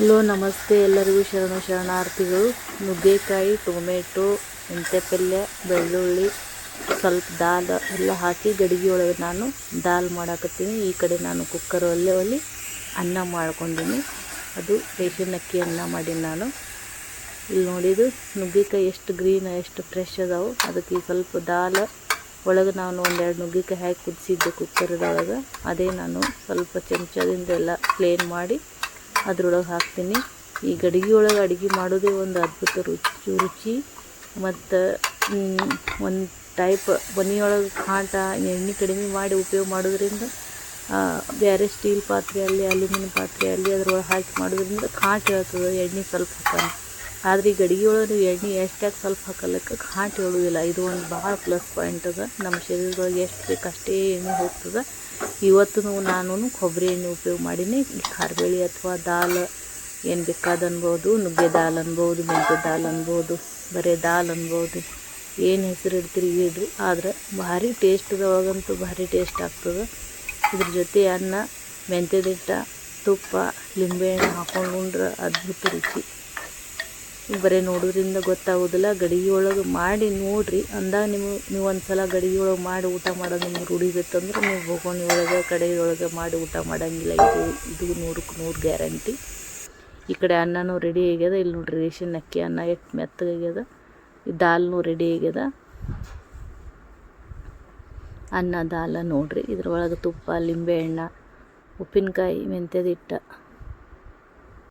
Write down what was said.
Hello, ನಮಸ್ತೆ. ಎಲ್ಲರಿಗೂ ಶರಣ ಶರಣಾರ್ಥಿಗಳು. ನುಗ್ಗೆಕಾಯಿ, ಟೊಮೆಟೊ ಮೆಂತ್ಯ ಪಲ್ಯ ಬೆಳ್ಳುಳ್ಳಿ, ಸ್ವಲ್ಪ ದಾಲ್ ಎಲ್ಲ ಹಾಕಿ ಗಡಿಗೆ ಒಳಗೆ ನಾನು ದಾಲ್ ಮಾಡಾಕತ್ತೀನಿ. ಈ ಕಡೆ ನಾನು ಕುಕ್ಕರ್ ಒಲೆ ಒಲಿ ಅನ್ನ ಮಾಡ್ಕೊಂಡೀನಿ. ಅದು ರೇಷನ್ ಅಕ್ಕಿ ಅನ್ನ ಮಾಡೀನಿ ನಾನು. ಇಲ್ಲಿ ನೋಡಿದು ನುಗ್ಗೆಕಾಯಿ ಎಷ್ಟು ಗ್ರೀನ್ ಎಷ್ಟು ಫ್ರೆಶ್ ಅದಾವು. ಅದಕ್ಕೆ ಈ ಸ್ವಲ್ಪ ದಾಲ್ ಒಳಗೆ ನಾನು ಒಂದೆರಡು ನುಗ್ಗೆಕಾಯಿ ಹಾಕಿ ಕುದಿಸಿದ್ದೆ ಕುಕ್ಕರ್ದೊಳಗೆ ಅದೇ ನಾನು ಸ್ವಲ್ಪ ಚಮಚದಿಂದ ಎಲ್ಲ ಪ್ಲೇನ್ ಮಾಡಿ ಅದ್ರೊಳಗೆ ಹಾಕ್ತೀನಿ. ಈ ಗಡಿಗೆ ಒಳಗೆ ಅಡುಗೆ ಮಾಡೋದೇ ಒಂದು ಅದ್ಭುತ ರುಚಿ ರುಚಿ. ಮತ್ತು ಒಂದು ಟೈಪ್ ಮನೆಯೊಳಗೆ ಕಾಟ, ಎಣ್ಣೆ ಕಡಿಮೆ ಮಾಡಿ ಉಪಯೋಗ ಮಾಡೋದ್ರಿಂದ ಬೇರೆ ಸ್ಟೀಲ್ ಪಾತ್ರೆಯಲ್ಲಿ ಅಲ್ಯೂಮಿನಿಯಂ ಪಾತ್ರೆಯಲ್ಲಿ ಅದ್ರೊಳಗೆ ಹಾಕಿ ಮಾಡೋದ್ರಿಂದ ಕಾಟ ಹೇಳ್ತದೆ ಎಣ್ಣೆ ಸ್ವಲ್ಪ ಹಾಕೋಣ ಆದರೆ ಈ ಗಡಿಗೆ ಒಳಗೆ ಎಣ್ಣೆ ಎಷ್ಟಾಗಿ ಸ್ವಲ್ಪ ಹಾಕಲಿಕ್ಕೆ ಘಾಟ್ ಹೇಳುವುದಿಲ್ಲ ಇದು ಒಂದು ಭಾಳ ಪ್ಲಸ್ ಪಾಯಿಂಟ್ ಅದ. ನಮ್ಮ ಶರೀರದೊಳಗೆ ಎಷ್ಟು ಬೇಕು ಅಷ್ಟೇ ಎಣ್ಣೆ ಹೋಗ್ತದೆ. ಇವತ್ತು ನಾನು ಕೊಬ್ಬರಿ ಎಣ್ಣೆ ಉಪಯೋಗ ಮಾಡೀನಿ. ಈ ಖಾರಬೇಳೆ ಅಥವಾ ದಾಲ್ ಏನು ಬೇಕಾದ ಅನ್ಬೋದು, ನುಗ್ಗೆ ದಾಲ್ ಅನ್ಬೋದು, ಮೆಂತ್ಯ ದಾಲ್ ಅನ್ಬೋದು, ಬರೇ ದಾಲ್ ಅನ್ಬೋದು. ಏನು ಹೆಸರು ಇಡ್ತೀರಿ ಇಡ್ರಿ ಆದ್ರೆ ಭಾರಿ ಟೇಸ್ಟ್ದೊಳಗಂತೂ ಭಾರಿ ಟೇಸ್ಟ್ ಆಗ್ತದೆ. ಇದ್ರ ಜೊತೆ ಅನ್ನ ಮೆಂತ್ಯದಿಟ್ಟ ತುಪ್ಪ ಲಿಂಬೆಹಣ್ಣು ಹಾಕೊಂಡು ಉಂಡ್ರೆ ಅದ್ಭುತ ರುಚಿ. ಬರೀ ನೋಡೋದ್ರಿಂದ ಗೊತ್ತಾಗೋದಿಲ್ಲ. ಗಡಿಗೆ ಒಳಗೆ ಮಾಡಿ ನೋಡಿರಿ. ಅಂದಾಗ ನೀವು ನೀವು ಒಂದು ಸಲ ಗಡಿಗೆ ಒಳಗೆ ಮಾಡಿ ಊಟ ಮಾಡೋದು ನಿಮ್ಗೆ ರೂಢಿಬೇಕಂದ್ರೆ ನೀವು ಬೋಗೋಣಿ ಒಳಗೆ ಕಡೆಗೆ ಒಳಗೆ ಮಾಡಿ ಊಟ ಮಾಡೋಂಗಿಲ್ಲ. ಇದು ಇದು ನೂರಕ್ಕೆ ನೂರು ಗ್ಯಾರಂಟಿ. ಈ ಕಡೆ ಅನ್ನನೂ ರೆಡಿ ಆಗ್ಯದ. ಇಲ್ಲಿ ನೋಡ್ರಿ ರೇಷನ್ ಅಕ್ಕಿ ಅನ್ನ ಎಷ್ಟು ಮೆತ್ತಗಾಗ್ಯದ ಈ ದಾಲ್ನೂ ರೆಡಿ ಆಗ್ಯದ. ಅನ್ನ, ದಾಲ ನೋಡ್ರಿ. ಇದ್ರೊಳಗೆ ತುಪ್ಪ ಲಿಂಬೆಹಣ್ಣು ಉಪ್ಪಿನಕಾಯಿ, ಮೆಂತ್ಯದ ಹಿಟ್ಟ.